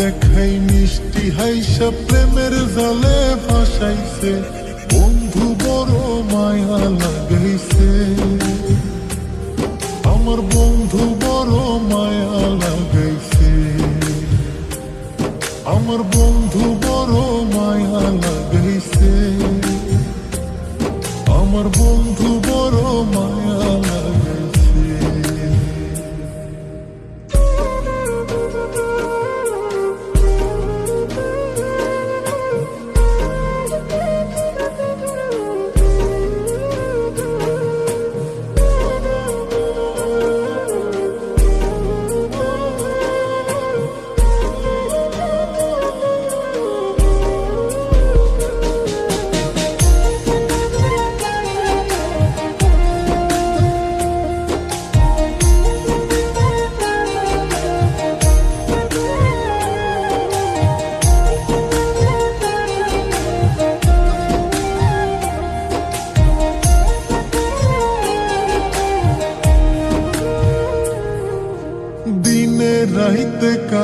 দেখাই মিষ্টি হাইসা, প্রেমের জালে ভাসাইছে। বন্ধু বড় মায়া লাগাইছে। আমার বন্ধু বড় মায়া লাগাইছে। আমার বন্ধু বড় মায়া লাগাইছে।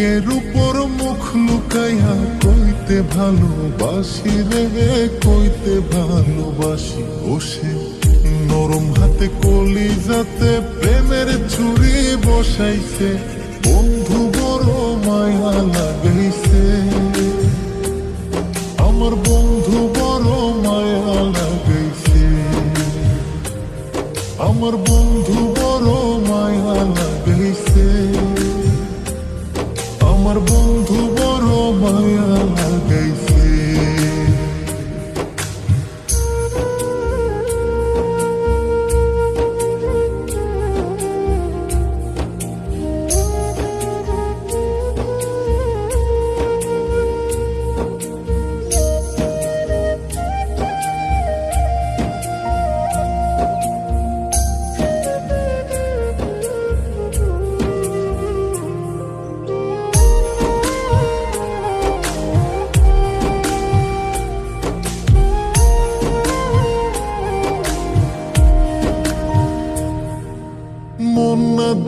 বুকের উপর মুখ লুকাইয়া কইতে ভালোবাসি রে, কইতে ভালোবাসি বসে। নরম হাতে কলি যাতে প্রেমের ছুরি বসাইছে।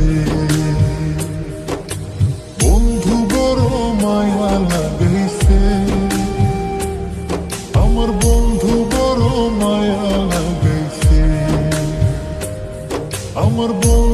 আমার বন্ধু বড় মায়া লাগাইছে। আমার বন্ধু বড় মায়া লাগাইছে। আমার বন্ধু